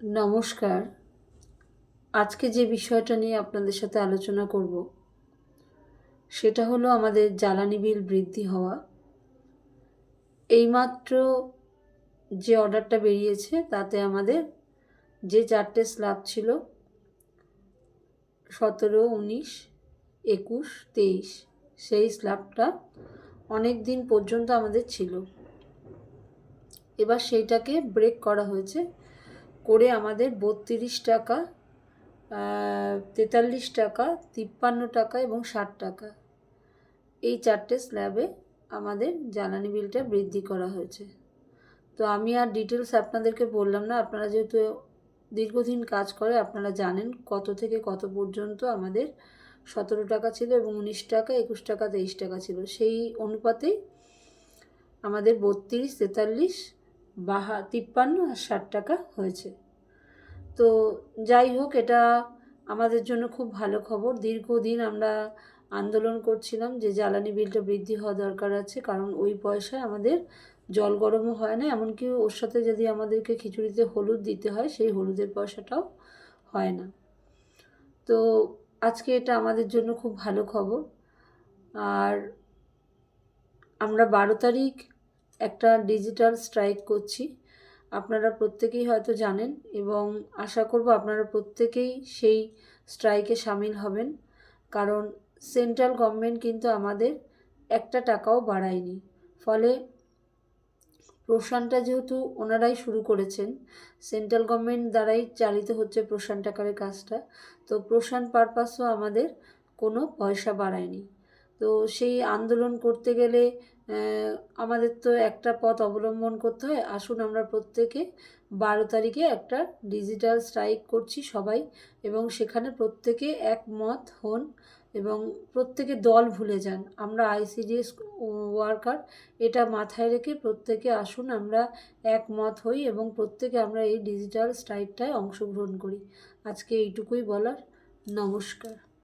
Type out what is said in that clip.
নমস্কার। আজকে যে বিষয়টা নিয়ে আপনাদের সাথে আলোচনা করব, সেটা হলো আমাদের জ্বালানি বিল বৃদ্ধি হওয়া। এইমাত্র যে অর্ডারটা বেরিয়েছে, তাতে আমাদের যে চারটে স্ল্যাব ছিল, সতেরো, উনিশ, একুশ, তেইশ, সেই স্ল্যাবটা অনেক দিন পর্যন্ত আমাদের ছিল। এবার সেইটাকে ব্রেক করা হয়েছে। করে আমাদের বত্রিশ টাকা তেতাল্লিশ টাকা, তিপ্পান্ন টাকা এবং ষাট টাকা। এই চারটে স্ল্যাবে আমাদের জ্বালানি বিলটা বৃদ্ধি করা হয়েছে। তো আমি আর ডিটেলস আপনাদেরকে বললাম না, আপনারা যেহেতু দীর্ঘদিন কাজ করে, আপনারা জানেন কত থেকে কত পর্যন্ত আমাদের সতেরো টাকা ছিল এবং উনিশ টাকা, একুশ টাকা, তেইশ টাকা ছিল। সেই অনুপাতেই আমাদের বত্রিশ, তেতাল্লিশ, বাহা, তিপ্পান্ন আর ষাট টাকা হয়েছে। তো যাই হোক, এটা আমাদের জন্য খুব ভালো খবর। দীর্ঘদিন আমরা আন্দোলন করছিলাম যে জ্বালানি বিলটা বৃদ্ধি হওয়া দরকার আছে, কারণ ওই পয়সায় আমাদের জল গরমও হয় না, এমনকি ওর সাথে যদি আমাদেরকে খিচুড়িতে হলুদ দিতে হয়, সেই হলুদের পয়সাটাও হয় না। তো আজকে এটা আমাদের জন্য খুব ভালো খবর। আর আমরা বারো তারিখ একটা ডিজিটাল স্ট্রাইক করছি। আপনারা প্রত্যেকেই হয়তো জানেন এবং আশা করব আপনারা প্রত্যেকেই সেই স্ট্রাইকে সামিল হবেন। কারণ সেন্ট্রাল গভর্নমেন্ট কিন্তু আমাদের একটা টাকাও বাড়ায়নি। ফলে প্রশানটা যেহেতু ওনারাই শুরু করেছেন, সেন্ট্রাল গভর্নমেন্ট দ্বারাই চালিত হচ্ছে প্রশান টাকারের কাজটা। তো প্রশান পারপাসও আমাদের কোনো পয়সা বাড়ায়নি। তো সেই আন্দোলন করতে গেলে আমাদের তো একটা পথ অবলম্বন করতে হয়। আসুন আমরা প্রত্যেকে বারো তারিখে একটা ডিজিটাল স্ট্রাইক করছি সবাই এবং সেখানে প্রত্যেকে একমত হন এবং প্রত্যেকে দল ভুলে যান। আমরা আইসিডিএস ওয়ার্কার, এটা মাথায় রেখে প্রত্যেকে আসুন, আমরা একমত হই এবং প্রত্যেকে আমরা এই ডিজিটাল স্ট্রাইকটায় অংশগ্রহণ করি। আজকে এইটুকুই বলার। নমস্কার।